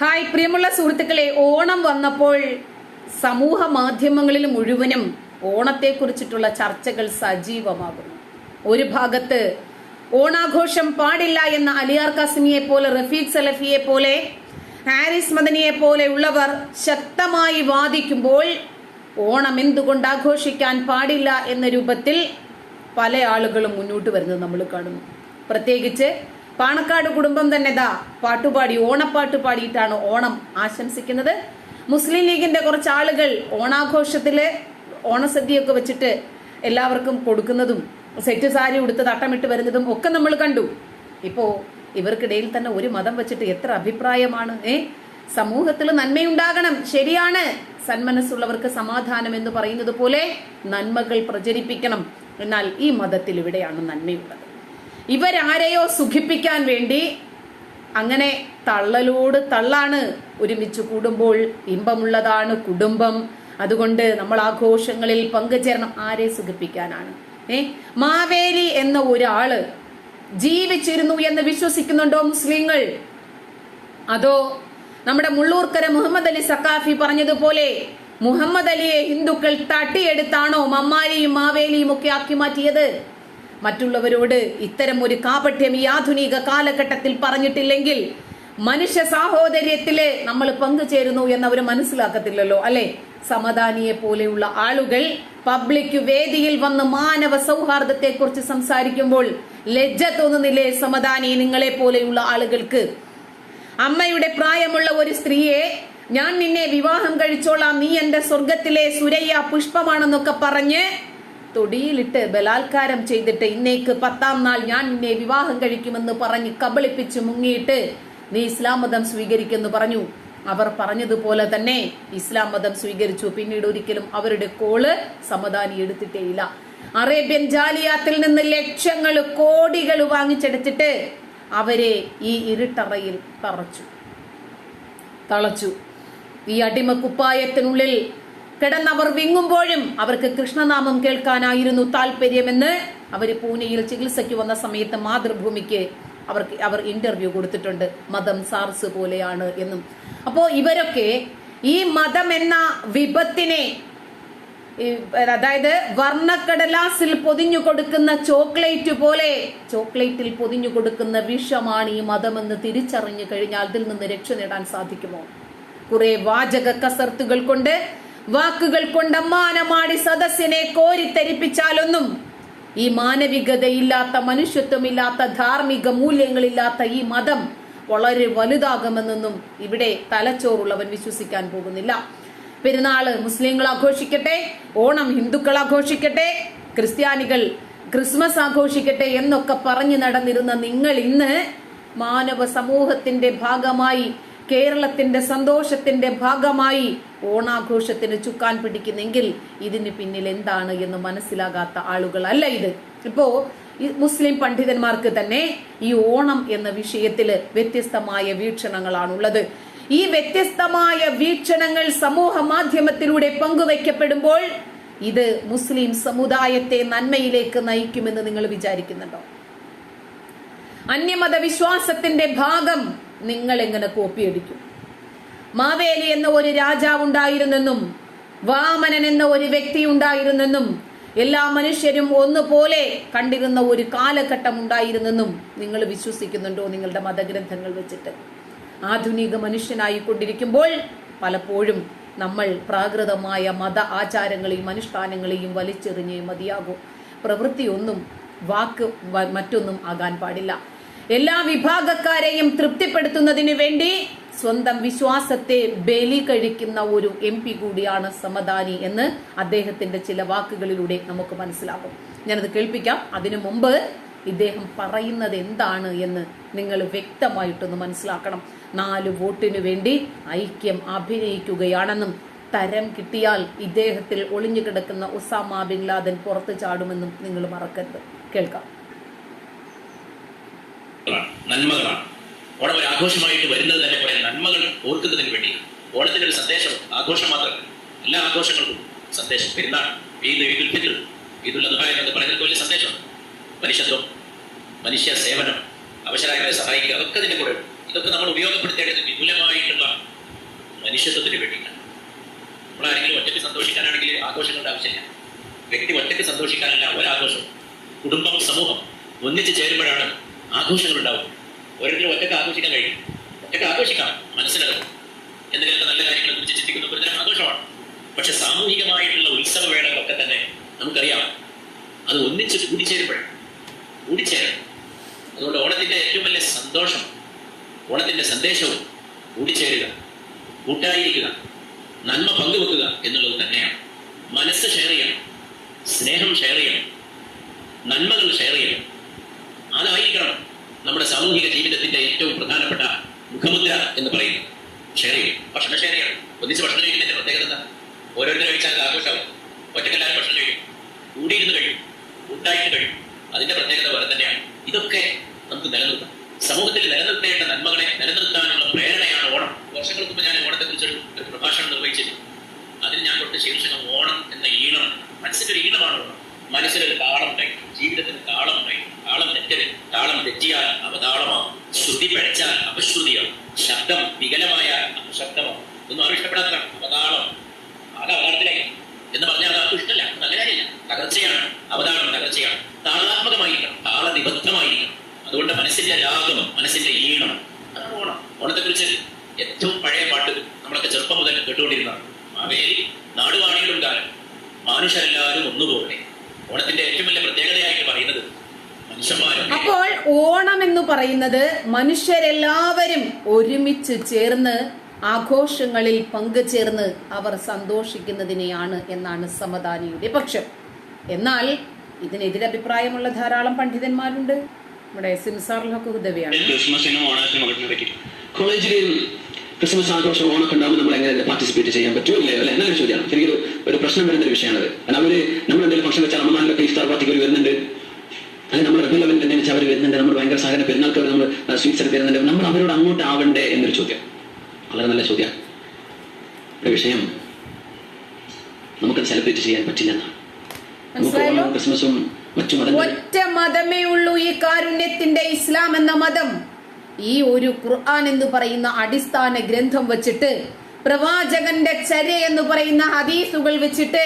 Hi പ്രിയമുള്ള സുഹൃത്തുക്കളെ ഓണം വന്നപ്പോൾ സമൂഹ മാധ്യമങ്ങളിൽ മുഴുവനും ഓണത്തെക്കുറിച്ചിട്ടുള്ള ചർച്ചകൾ സജീവമാകുന്നു. ഒരു ഭാഗത്ത് ഓണാഘോഷം പാടില്ല എന്ന അലിയാർ കാസിമിയെ പോലെ റഫീഖ് സലഫിയെ പോലെ ഹാരിസ് മദനിയെ പോലെ ഉള്ളവർ ശക്തമായി വാദിക്കുമ്പോൾ ഓണം എന്തുകൊണ്ട് ആഘോഷിക്കാൻ പാടില്ല എന്ന രൂപത്തിൽ പല ആളുകളും മുന്നോട്ട് വരുന്നത് നമ്മൾ കാണുന്നു. പ്രത്യേകിച്ച് പാണക്കാട് കുടുംബം തന്നെ ദാ പാട്ടുപാടി ഓണപ്പാട്ട് പാടിയിട്ടാണ് ഓണം ആശംസിക്കുന്നത്. മുസ്ലിം ലീഗിന്റെ കുറച്ച് ആളുകൾ ഓണാഘോഷത്തിൽ ഓണസദ്യയൊക്കെ വെച്ചിട്ട് എല്ലാവർക്കും കൊടുക്കുന്നതും സെറ്റ് സാരി ഉടുത്ത് തട്ടമിട്ട് വരുന്നതും ഒക്കെ നമ്മൾ കണ്ടു. ഇപ്പോ ഇവർക്കിടയിൽ തന്നെ ഒരു മതം വെച്ചിട്ട് എത്ര അഭിപ്രായമാണ് ഏ? സമൂഹത്തിൽ നന്മയുണ്ടാകണം ശരിയാണ്. സന്മനസ്സുള്ളവർക്ക് സമാധാനം എന്ന് പറയുന്നത് പോലെ നന്മകൾ പ്രചരിപ്പിക്കണം. എന്നാൽ ഈ മതത്തിൽ ഇവിടെയാണ് നന്മയുള്ളത്. ഇവരാരെയോ സുഖിപ്പിക്കാൻ വേണ്ടി അങ്ങനെ തള്ളലോട് തള്ളാണ് ഒരുമിച്ച് കൂടുമ്പോൾ ഇമ്പമുള്ളതാണ് കുടുംബം. അതുകൊണ്ട് നമ്മൾ ആഘോഷങ്ങളിൽ പങ്കുചേരണം ആരെ സുഖിപ്പിക്കാനാണ്. ഏ? മാവേലി എന്ന ഒരാൾ ജീവിച്ചിരുന്നു എന്ന് വിശ്വസിക്കുന്നുണ്ടോ മുസ്ലിങ്ങൾ? അതോ നമ്മുടെ മുള്ളൂർക്കര മുഹമ്മദ് അലി സക്കാഫി പറഞ്ഞതുപോലെ മുഹമ്മദ് അലിയെ ഹിന്ദുക്കൾ തട്ടിയെടുത്താണോ മമ്മാലിയും മാവേലിയും ഒക്കെ ആക്കി മാറ്റിയത്? മറ്റുള്ളവരോട് ഇത്തരം ഒരു കാപട്യം ഈ ആധുനിക കാലഘട്ടത്തിൽ പറഞ്ഞിട്ടില്ലെങ്കിൽ മനുഷ്യ സാഹോദര്യത്തിൽ നമ്മൾ പങ്കുചേരുന്നു എന്നവർ മനസ്സിലാക്കത്തില്ലല്ലോ അല്ലെ? സമദാനിയെ പോലെയുള്ള ആളുകൾ പബ്ലിക് വേദിയിൽ വന്ന് മാനവ സൗഹാർദ്ദത്തെ കുറിച്ച് സംസാരിക്കുമ്പോൾ ലജ്ജ തോന്നുന്നില്ലേ സമദാനി നിങ്ങളെ പോലെയുള്ള ആളുകൾക്ക്? അമ്മയുടെ പ്രായമുള്ള ഒരു സ്ത്രീയെ ഞാൻ നിന്നെ വിവാഹം കഴിച്ചോളാം നീ എന്റെ സ്വർഗത്തിലെ സുരയ്യ പുഷ്പമാണെന്നൊക്കെ പറഞ്ഞ് തൊടിയിലിട്ട് ബലാത്കാരം ചെയ്തിട്ട് ഇന്നേക്ക് പത്താം നാൾ ഞാൻ നിന്നെ വിവാഹം കഴിക്കുമെന്ന് പറഞ്ഞ് കബളിപ്പിച്ച് മുങ്ങിയിട്ട് നീ ഇസ്ലാം മതം സ്വീകരിക്കുമെന്ന് പറഞ്ഞു. അവർ പറഞ്ഞതുപോലെ തന്നെ ഇസ്ലാം മതം സ്വീകരിച്ചു. പിന്നീട് ഒരിക്കലും അവരുടെ കോൾ സമദാനി എടുത്തിട്ടേയില്ല. അറേബ്യൻ ജാലിയാത്തിൽ നിന്ന് ലക്ഷങ്ങൾ കോടികൾ വാങ്ങിച്ചെടുത്തിട്ട് അവരെ ഈ ഇരുട്ടറയിൽ തറച്ചു. തളച്ചു. ഈ അടിമക്കുപ്പായത്തിനുള്ളിൽ കിടന്നവർ വിങ്ങുമ്പോഴും അവർക്ക് കൃഷ്ണനാമം കേൾക്കാനായിരുന്നു താല്പര്യമെന്ന് അവർ പൂനെയിൽ ചികിത്സയ്ക്ക് വന്ന സമയത്ത് മാതൃഭൂമിക്ക് അവർക്ക് അവർ ഇന്റർവ്യൂ കൊടുത്തിട്ടുണ്ട്. മതം സാർസ് പോലെയാണ് എന്നും. അപ്പോൾ ഇവരൊക്കെ ഈ മതം എന്ന വിപത്തിനെ അതായത് വർണക്കടലാസിൽ പൊതിഞ്ഞു കൊടുക്കുന്ന ചോക്ലേറ്റ് പോലെ ചോക്ലേറ്റിൽ പൊതിഞ്ഞു കൊടുക്കുന്ന വിഷമാണ് ഈ മതമെന്ന് തിരിച്ചറിഞ്ഞു കഴിഞ്ഞാൽ അതിൽ നിന്ന് രക്ഷ നേടാൻ സാധിക്കുമോ? കുറെ വാചക കസർത്തുകൾ കൊണ്ട് വാക്കുകൾ കൊണ്ട് അമ്മാനമാടി സദസ്സിനെ കോരിത്തരിപ്പിച്ചാലൊന്നും ഈ മാനവികതയില്ലാത്ത മനുഷ്യത്വമില്ലാത്ത ധാർമ്മിക മൂല്യങ്ങളില്ലാത്ത ഈ മതം വളരെ വലുതാകുമെന്നൊന്നും ഇവിടെ തലച്ചോറുള്ളവൻ വിശ്വസിക്കാൻ പോകുന്നില്ല. പെരുന്നാൾ മുസ്ലിങ്ങൾ ആഘോഷിക്കട്ടെ ഓണം ഹിന്ദുക്കൾ ആഘോഷിക്കട്ടെ ക്രിസ്ത്യാനികൾ ക്രിസ്മസ് ആഘോഷിക്കട്ടെ എന്നൊക്കെ പറഞ്ഞു നടന്നിരുന്ന നിങ്ങൾ ഇന്ന് മാനവ സമൂഹത്തിന്റെ ഭാഗമായി കേരളത്തിന്റെ സന്തോഷത്തിന്റെ ഭാഗമായി ഓണാഘോഷത്തിന് ചുക്കാൻ പിടിക്കുന്നെങ്കിൽ ഇതിന് പിന്നിൽ എന്താണ് എന്ന് മനസ്സിലാകാത്ത ആളുകളല്ല ഇത്. ഇപ്പോ മുസ്ലിം പണ്ഡിതന്മാർക്ക് തന്നെ ഈ ഓണം എന്ന വിഷയത്തിൽ വ്യത്യസ്തമായ വീക്ഷണങ്ങളാണുള്ളത്. ഈ വ്യത്യസ്തമായ വീക്ഷണങ്ങൾ സമൂഹ മാധ്യമത്തിലൂടെ പങ്കുവയ്ക്കപ്പെടുമ്പോൾ ഇത് മുസ്ലിം സമുദായത്തെ നന്മയിലേക്ക് നയിക്കുമെന്ന് നിങ്ങൾ വിചാരിക്കുന്നുണ്ടോ? അന്യമത വിശ്വാസത്തിന്റെ ഭാഗം നിങ്ങൾ എങ്ങനെ കോപ്പിയടിക്കും? മാവേലി എന്ന ഒരു രാജാവ് ഉണ്ടായിരുന്നെന്നും വാമനൻ എന്ന ഒരു വ്യക്തി ഉണ്ടായിരുന്നെന്നും എല്ലാ മനുഷ്യരും ഒന്നുപോലെ കണ്ടിരുന്ന ഒരു കാലഘട്ടം ഉണ്ടായിരുന്നെന്നും നിങ്ങൾ വിശ്വസിക്കുന്നുണ്ടോ നിങ്ങളുടെ മതഗ്രന്ഥങ്ങൾ വെച്ചിട്ട്? ആധുനിക മനുഷ്യനായി കൊണ്ടിരിക്കുമ്പോൾ പലപ്പോഴും നമ്മൾ പ്രാകൃതമായ മത ആചാരങ്ങളെയും അനുഷ്ഠാനങ്ങളെയും വലിച്ചെറിഞ്ഞേ മതിയാകൂ. പ്രവൃത്തിയൊന്നും വാക്ക് മറ്റൊന്നും ആകാൻ പാടില്ല. എല്ലാ വിഭാഗക്കാരെയും തൃപ്തിപ്പെടുത്തുന്നതിന് വേണ്ടി സ്വന്തം വിശ്വാസത്തെ ബലി കഴിക്കുന്ന ഒരു എം പി കൂടിയാണ് സമദാനി എന്ന് അദ്ദേഹത്തിന്റെ ചില വാക്കുകളിലൂടെ നമുക്ക് മനസ്സിലാകും. ഞാനത് കേൾപ്പിക്കാം. അതിനു മുമ്പ് ഇദ്ദേഹം പറയുന്നത് എന്താണ് എന്ന് നിങ്ങൾ വ്യക്തമായിട്ടൊന്ന് മനസ്സിലാക്കണം. നാല് വോട്ടിനു വേണ്ടി ഐക്യം അഭിനയിക്കുകയാണെന്നും തരം കിട്ടിയാൽ ഇദ്ദേഹത്തിൽ ഒളിഞ്ഞു കിടക്കുന്ന ബിൻ ലാദൻ പുറത്തു ചാടുമെന്നും നിങ്ങൾ മറക്കരുത്. കേൾക്കാം. സന്തോഷങ്ങളാണ് നന്മകളാണ്. ഓണം ഒരു ആഘോഷമായിട്ട് വരുന്നത് തന്നെ കുറെ നന്മകൾ ഓർക്കുന്നതിന് വേണ്ടിയാണ് ഓണത്തിന്റെ ഒരു സന്ദേശം ആഘോഷം മാത്രം എല്ലാ ആഘോഷങ്ങൾക്കും സന്ദേശം പെരുന്നാൾ ഈദ് ഈദുൽ ഫിത്ർ ഈദുൽ അദ്ഹ എന്നത് പറയുന്നത് വലിയ സന്ദേശം മനുഷ്യത്വം മനുഷ്യ സേവനം അവശരായവരെ സഹായിക്കുക അതൊക്കെ അതിന്റെ കൂടെ ഇതൊക്കെ നമ്മൾ ഉപയോഗപ്പെടുത്തേണ്ടത് വിപുലമായിട്ടുള്ള മനുഷ്യത്വത്തിന് വേണ്ടിയിട്ടാണ്. നമ്മളാരെങ്കിലും ഒറ്റയ്ക്ക് സന്തോഷിക്കാനാണെങ്കിൽ ആഘോഷങ്ങളുടെ ആവശ്യമില്ല. വ്യക്തി ഒറ്റയ്ക്ക് സന്തോഷിക്കാനല്ല ഒരാഘോഷം. കുടുംബം സമൂഹം ഒന്നിച്ചു ചേരുമ്പോഴാണ് ആഘോഷങ്ങൾ ഉണ്ടാവും ഓരോരുത്തരും ഒറ്റയ്ക്ക് ആഘോഷിക്കാൻ കഴിയും. ഒറ്റയ്ക്ക് ആഘോഷിക്കാം മനസ്സിലാകും എന്തെങ്കിലും നല്ല കാര്യങ്ങളെ കുറിച്ച് ചിന്തിക്കുന്ന ഒരുതരം ആഘോഷമാണ്. പക്ഷെ സാമൂഹികമായിട്ടുള്ള ഉത്സവ വേളകളൊക്കെ തന്നെ നമുക്കറിയാം. അത് ഒന്നിച്ച് കൂടിച്ചേരുമ്പോഴാണ്. കൂടിച്ചേരണം. അതുകൊണ്ട് ഓണത്തിന്റെ ഏറ്റവും വലിയ സന്തോഷം ഓണത്തിന്റെ സന്ദേശവും കൂടിച്ചേരുക കൂട്ടായിരിക്കുക നന്മ പങ്കുവെക്കുക എന്നുള്ളത് തന്നെയാണ്. മനസ്സ് ഷെയർ ചെയ്യണം സ്നേഹം ഷെയർ ചെയ്യണം നന്മകൾ ഷെയർ ചെയ്യണം. നമ്മുടെ സാമൂഹിക ജീവിതത്തിന്റെ ഏറ്റവും പ്രധാനപ്പെട്ട മുഖമുദ്ര എന്ന് പറയുന്നത് ഷെയർ ചെയ്യും ഭക്ഷണം ഒന്നിച്ച് ഭക്ഷണം കഴിക്കുന്നതിന്റെ പ്രത്യേകത എന്താ? ഓരോരുത്തരും കഴിച്ചാൽ ആഘോഷമാവും. ഒറ്റക്കെല്ലാവരും ഭക്ഷണം കഴിക്കും. കൂടിയിരുന്ന് കഴിയും ഉണ്ടായിട്ട് കഴിയും അതിന്റെ പ്രത്യേകത വേറെ തന്നെയാണ്. ഇതൊക്കെ നമുക്ക് നിലനിർത്താം. സമൂഹത്തിൽ നിലനിർത്തേണ്ട നന്മകളെ നിലനിർത്താനുള്ള പ്രേരണയാണ് ഓണം. വർഷങ്ങൾക്ക് മുമ്പ് ഞാൻ ഓണത്തെ കുറിച്ചൊരു പ്രഭാഷണം നിർവഹിച്ചിരുന്നു. അതിന് ഞാൻ കൊടുത്ത ശീർഷകം ഓണം എന്ന ഈണം മനസ്സിലൊരു ഈണമാണ് ഓണം. മനസ്സിലൊരു താളം ഉണ്ടായി ജീവിതത്തിന് താളം ഉണ്ടായി താളം തെറ്റരുത് താളം തെറ്റിയാൽ അവതാളമാവും. ശ്രുതി പഴച്ചാൽ അപശ്രുതിയാവും. ശബ്ദം വികലമായാൽ അപശബ്ദമാവും. ഒന്നും ആരും ഇഷ്ടപ്പെടാത്ത അവതാളം ആകെ അവതാളത്തിലേക്ക് എന്ന് പറഞ്ഞാൽ അത് ഇഷ്ടമല്ല. നല്ല കാര്യമില്ല. തകർച്ചയാണ്. അവതാളം തകർച്ചയാണ്. താളാത്മകമായിരിക്കണം. താളനിബദ്ധമായിരിക്കണം. അതുകൊണ്ട് മനസ്സിന്റെ രാഗം മനസ്സിന്റെ ഈണം അതാണ് ഓണം ഓണത്തെ കുറിച്ച് ഏറ്റവും പഴയ പാട്ട് നമ്മളൊക്കെ ചെറുപ്പം മുതൽ കേട്ടുകൊണ്ടിരുന്നതാണ്. മാവേലി നാടുവാണികളും കാലം. മനുഷ്യരെല്ലാവരും ഒന്നുപോലെ. ഓണത്തിന്റെ ഏറ്റവും വലിയ പ്രത്യേകതയായിട്ട് പറയുന്നത് അപ്പോൾ ഓണം എന്ന് പറയുന്നത് മനുഷ്യരെല്ലാവരും ഒരുമിച്ച് ചേർന്ന് ആഘോഷങ്ങളിൽ പങ്കുചേർന്ന് അവർ സന്തോഷിക്കുന്നതിനെയാണ് എന്നാണ് സമദാനിയുടെ പക്ഷം. എന്നാൽ ഇതിനെതിരെ അഭിപ്രായമുള്ള ധാരാളം പണ്ഡിതന്മാരുണ്ട്. നമ്മുടെ ക്രിസ്മസിനും ഓണത്തിനും ഒക്കെ കോളേജിൽ ക്രിസ്മസ് ആഘോഷം ഓണൊക്കെ ഉണ്ടാകുമ്പോൾ നമ്മൾ എങ്ങനെ പാർട്ടിസിപ്പേറ്റ് ചെയ്യാൻ പറ്റുമോ അല്ലേ? അല്ലെ എന്നൊരു ചോദ്യമാണ്. എനിക്കൊരു ഒരു പ്രശ്നം വരുന്ന ഒരു വിഷയമാണ് കാരണം അവർ നമ്മൾ എന്തെങ്കിലും ഫംഗ്ഷൻ വെച്ചാൽ അമ്മമാരിലൊക്കെ ഇഫ്താർ പാർട്ടിക്ക് അവർ വരുന്നുണ്ട്. അല്ലെങ്കിൽ നമ്മൾ റബി ലെവലിൽ വെച്ചാൽ അവർ വരുന്നുണ്ട്. നമ്മൾ ഭയങ്കര സാധനം പെരുന്നാൾക്ക് നമ്മൾ സ്വീറ്റ്സ് എടുത്ത് തരുന്നുണ്ട്. നമ്മൾ അവരോട് അങ്ങോട്ട് ആവണ്ടേ എന്നൊരു ചോദ്യം വളരെ നല്ല ചോദ്യം ഇവിടെ വിഷയം നമുക്കത് സെലിബ്രേറ്റ് ചെയ്യാൻ പറ്റില്ലെന്നാണ് നമുക്ക് ക്രിസ്മസും മറ്റു മതമേ ഉള്ളൂ ഈ കാരുണ്യത്തിന്റെ ഇസ്ലാം എന്ന മതം. ഈ ഒരു ഖുർആൻ എന്ന് പറയുന്ന അടിസ്ഥാന ഗ്രന്ഥം വെച്ചിട്ട് പ്രവാചകന്റെ ചര്യ എന്ന് പറയുന്ന ഹദീസുകൾ വെച്ചിട്ട്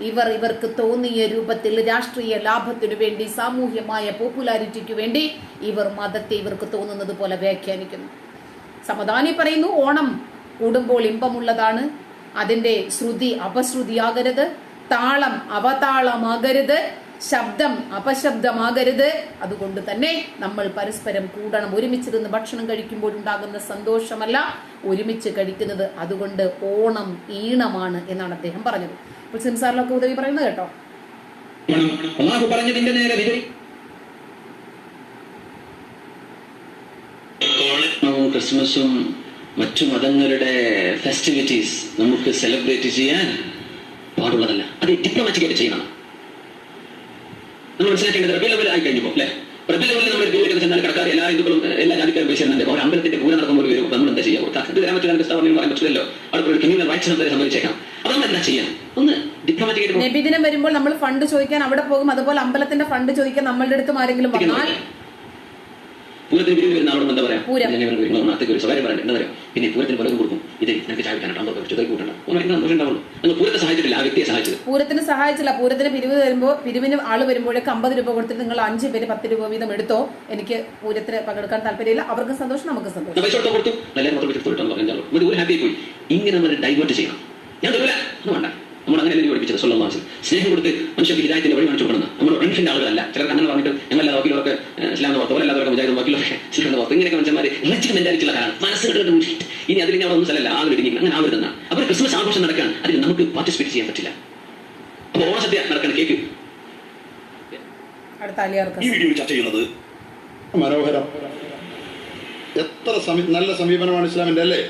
ഇവർ ഇവർക്ക് തോന്നിയ രൂപത്തിൽ രാഷ്ട്രീയ ലാഭത്തിനു വേണ്ടി സാമൂഹ്യമായ പോപ്പുലാരിറ്റിക്ക് വേണ്ടി ഇവർ മതത്തെ ഇവർക്ക് തോന്നുന്നത് പോലെ വ്യാഖ്യാനിക്കുന്നു. സമദാനി പറയുന്നു ഓണം കൂടുമ്പോൾ ഇമ്പമുള്ളതാണ്. അതിന്റെ ശ്രുതി അപശ്രുതിയാകരുത്. താളം അവതാളമാകരുത്. ശബ്ദം അപശബ്ദമാകരുത്. അതുകൊണ്ട് തന്നെ നമ്മൾ പരസ്പരം കൂടണം. ഒരുമിച്ചിരുന്ന് ഭക്ഷണം കഴിക്കുമ്പോൾ ഉണ്ടാകുന്ന സന്തോഷമല്ല ഒരുമിച്ച് കഴിക്കുന്നത്. അതുകൊണ്ട് ഓണം ഈണമാണ് എന്നാണ് അദ്ദേഹം പറഞ്ഞത്. അപ്പോൾ സിംസാറിലൊക്കെ ഉദവി പറയുന്നത് കേട്ടോ. അള്ളാഹു പറഞ്ഞതിന്റെ നേരെ ക്രിസ്മസും മറ്റു മതങ്ങളുടെ ഫെസ്റ്റിവിറ്റീസ് നമുക്ക് സെലിബ്രേറ്റ് ചെയ്യാൻ പാടുള്ളതല്ല. അത് ഡിപ്ലോമാറ്റിക് ആയിട്ട് ചെയ്യണം. നമ്മൾ മനസ്സിലാക്കേണ്ടത് റബി ലെവൽ ആയി കഴിഞ്ഞപ്പോൾ അല്ലെ? റബി ലെവലിൽ നമ്മൾ വീട്ടിൽ ചെന്നാൽ കടക്കാർ എല്ലാ ഹിന്ദുക്കളും എല്ലാ ജാതിക്കാരും വിളിച്ചിരുന്നുണ്ട് ഒരു അമ്പലത്തിന്റെ പൂരം നടക്കുമ്പോൾ ഒരു നമ്മൾ എന്താ ചെയ്യുക? ഇത് തരാൻ പറ്റില്ല പറയാൻ പറ്റില്ലല്ലോ അവിടെ ഒരു ക്രിമിനൽ റൈറ്റ്സ് സംഭവിച്ചേക്കാം അത് നമ്മൾ എന്താ ചെയ്യാം? ഒന്ന് ഡിപ്ലോമാറ്റിക് നബിദിനം വരുമ്പോൾ നമ്മൾ ഫണ്ട് ചോദിക്കാൻ അവിടെ പോകും. അതുപോലെ അമ്പലത്തിന്റെ ഫണ്ട് ചോദിക്കാൻ നമ്മളുടെ അടുത്തും ആരെങ്കിലും വന്നാൽ പൂരത്തിന് പിരിവ് വരുന്ന ആളോട് എന്താ പറയാ? വരുമ്പോൾ ഒരു സ്വകാര്യം പറയണ്ട എന്താ പറയാ? പിന്നെ പൂരത്തിന് പലതും കൊടുക്കും ഇത് എനിക്ക് ചായ വെക്കാനുണ്ട് അതൊക്കെ ചുതൽ കൂട്ടണം ഒന്ന് സന്തോഷം ഉണ്ടാവുള്ളൂ. നിങ്ങൾ പൂരത്തെ സഹായിച്ചിട്ടില്ല. ആ വ്യക്തിയെ സഹായിച്ചത്. പൂരത്തിന് സഹായിച്ചില്ല. പൂരത്തിന് പിരിവ് വരുമ്പോൾ പിരിവിന് ആൾ വരുമ്പോഴേക്ക് അമ്പത് രൂപ കൊടുത്തിട്ട് നിങ്ങൾ അഞ്ച് പേര് പത്ത് രൂപ വീതം എടുത്തോ? എനിക്ക് പൂരത്തിന് പങ്കെടുക്കാൻ താല്പര്യമില്ല. അവർക്ക് സന്തോഷം നമുക്ക് സന്തോഷം. പൈസ കൊടുത്തോ മൊത്തം ഒരു ഹാപ്പി പോയി ഇങ്ങനെ നമ്മൾ ഡൈവേർട്ട് ചെയ്യണം. ഞാൻ തരൂല. വേണ്ട. നമ്മൾ അങ്ങനെ തന്നെ പഠിപ്പിച്ചത് സ്വന്തം സ്നേഹം കൊടുത്ത് മനുഷ്യർക്ക് ഹിതായത്തിന്റെ വഴി കാണിച്ചു കൊടുക്കണം നമ്മൾ റൺഫിന്റെ ആളുകളല്ല. ചിലർക്ക് അങ്ങനെ പറഞ്ഞിട്ട് ഞങ്ങളല്ല വക്കീലൊക്കെ ഇസ്ലാമിന്റെ പുറത്ത് ഓരല്ലാത്തവരൊക്കെ മുജാഹിദ് വക്കീലൊക്കെ ഇസ്ലാമിന്റെ പുറത്ത്. ഇങ്ങനെയൊക്കെ മനുഷ്യന്മാർ റിച്ചിട്ട് മെന്റാലിറ്റിയുള്ള കാരണം മനസ്സ് മനസ്സിലിട്ട് ഇനി അതിൽ ഇനി അവിടെ ഒന്നും സ്ഥലമല്ല. ആകെ ഒരുങ്ങി അങ്ങനെ ആവരുതെന്നാണ് അവർ ക്രിസ്മസ് ആഘോഷം നടക്കാൻ അതിൽ നമുക്ക് പാർട്ടിസിപ്പേറ്റ് ചെയ്യാൻ പറ്റില്ല. അപ്പോൾ ഓണസദ്യ നടക്കണം കേക്ക്. അടുത്ത അലിയാർക്ക് ഈ വീഡിയോയിൽ ചർച്ച ചെയ്യുന്നത് മനോഹരം. എത്ര സമീ നല്ല സമീപനമാണ് ഇസ്ലാമിന്റെ അല്ലേ?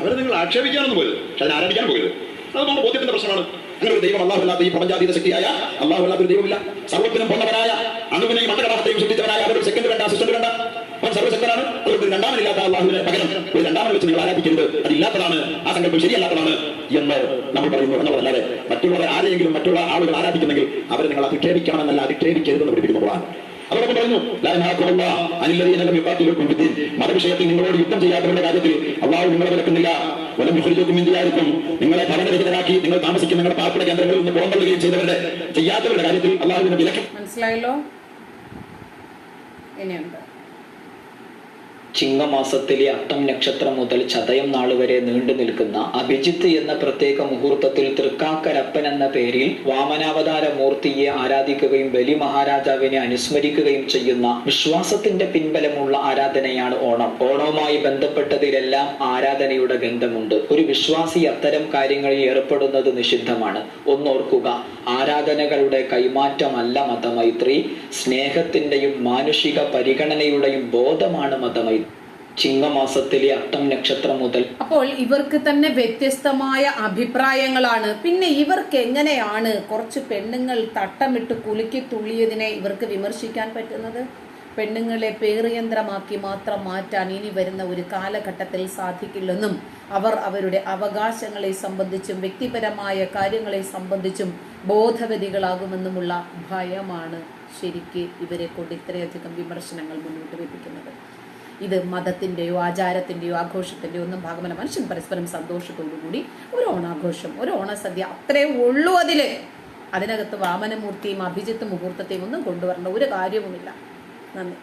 അവരെ നിങ്ങൾ ആക്ഷേപിക്കാനൊന്നും പോയത്. പക്ഷെ അതിനെ ആരാധിക്കാൻ പോയത്? അത് നമ്മുടെ ബോധ്യത്തിന്റെ പ്രശ്നമാണ്. അങ്ങനെ ഒരു ദൈവം അല്ലാത്ത ഈ പ്രപഞ്ചാതീത ശക്തിയായ അല്ലാത്ത ഒരു ദൈവമില്ല. സർവത്തിനും പൊന്നവനായ അണുവിനെയും മണ്ഡലത്തെ സൃഷ്ടിച്ചവനായ അവരുടെ സെക്കൻഡ് വേണ്ട അസിസ്റ്റന്റ് വേണ്ട. അവൻ സർവശക്തനാണ് അതുകൊണ്ട് രണ്ടാമനില്ലാത്ത അള്ളാഹുവിനെ പകരം ഒരു രണ്ടാമൻ വെച്ച് നിങ്ങൾ ആരാധിക്കരുത്. അതില്ലാത്തതാണ് ആ സങ്കല്പം ശരിയല്ലാത്തതാണ് എന്ന് നമ്മൾ പറയുന്നു എന്നുള്ളതല്ലാതെ മറ്റുള്ളവർ ആരെയെങ്കിലും മറ്റുള്ള ആളുകൾ ആരാധിക്കുന്നെങ്കിൽ അവരെ നിങ്ങൾ അധിക്ഷേപിക്കണമെന്നല്ല അധിക്ഷേപിക്കരുതെന്ന് പഠിപ്പിക്കുന്നു ഖുർആൻ. അതോടൊപ്പം പറഞ്ഞു. മതവിഷയത്തിൽ നിങ്ങളോട് യുദ്ധം ചെയ്യാത്തവരുടെ കാര്യത്തിൽ അള്ളാഹു നിങ്ങളെ വിലക്കുന്നില്ല. വലം വിഹരിക്കും ഇന്ത്യയായിരിക്കും നിങ്ങളെ ഭരണരഹിതരാക്കി നിങ്ങൾ താമസിക്കുന്ന നിങ്ങളുടെ പാർപ്പിട കേന്ദ്രങ്ങളിൽ നിന്ന് പുറന്തള്ളുകയും ചെയ്തവരുടെ ചെയ്യാത്തവരുടെ കാര്യത്തിൽ അള്ളാഹുവിന്റെ വിലക്ക് മനസ്സിലായല്ലോ? ഇനിയുണ്ട്. ചിങ്ങമാസത്തിലെ അത്തം നക്ഷത്രം മുതൽ ചതയം നാൾ വരെ നീണ്ടു നിൽക്കുന്ന അഭിജിത്ത് എന്ന പ്രത്യേക മുഹൂർത്തത്തിൽ തൃക്കാക്കരപ്പൻ എന്ന പേരിൽ വാമനാവതാര മൂർത്തിയെ ആരാധിക്കുകയും ബലി മഹാരാജാവിനെ അനുസ്മരിക്കുകയും ചെയ്യുന്ന വിശ്വാസത്തിന്റെ പിൻബലമുള്ള ആരാധനയാണ് ഓണം. ഓണവുമായി ബന്ധപ്പെട്ടതിലെല്ലാം ആരാധനയുടെ ഗന്ധമുണ്ട്. ഒരു വിശ്വാസി അത്തരം കാര്യങ്ങളിൽ ഏർപ്പെടുന്നത് നിഷിദ്ധമാണ്. ഒന്നോർക്കുക. ആരാധനകളുടെ കൈമാറ്റമല്ല മതമൈത്രി. സ്നേഹത്തിന്റെയും മാനുഷിക പരിഗണനയുടെയും ബോധമാണ് മതമൈത്രി. ചിങ്ങമാസത്തിലെ അത്തം നക്ഷത്രം മുതൽ അപ്പോൾ ഇവർക്ക് തന്നെ വ്യത്യസ്തമായ അഭിപ്രായങ്ങളാണ്. പിന്നെ ഇവർക്ക് എങ്ങനെയാണ് കുറച്ച് പെണ്ണുങ്ങൾ തട്ടമിട്ട് കുലുക്കി തുള്ളിയതിനെ ഇവർക്ക് വിമർശിക്കാൻ പറ്റുന്നത്? പെണ്ണുങ്ങളെ പേറിയന്ത്രമാക്കി മാത്രം മാറ്റാൻ ഇനി വരുന്ന ഒരു കാലഘട്ടത്തിൽ സാധിക്കില്ലെന്നും അവർ അവരുടെ അവകാശങ്ങളെ സംബന്ധിച്ചും വ്യക്തിപരമായ കാര്യങ്ങളെ സംബന്ധിച്ചും ബോധവതികളാകുമെന്നുമുള്ള ഭയമാണ് ശരിക്ക് ഇവരെ കൊണ്ട് ഇത്രയധികം വിമർശനങ്ങൾ മുന്നോട്ട് വെപ്പിക്കുന്നത്. ഇത് മതത്തിന്റെയോ ആചാരത്തിന്റെയോ ആഘോഷത്തിന്റെയോ ഒന്നും ഭാഗമല്ല. മനുഷ്യൻ പരസ്പരം സന്തോഷത്തോടുകൂടി ഒരു ഓണാഘോഷം ഒരു ഓണസദ്യ അത്രേ ഉള്ളൂ അതിൽ അതിനകത്ത് വാമനമൂർത്തിയും അഭിജിത്ത് മുഹൂർത്തത്തെയും ഒന്നും കൊണ്ടുവരേണ്ട ഒരു കാര്യവുമില്ല. നന്ദി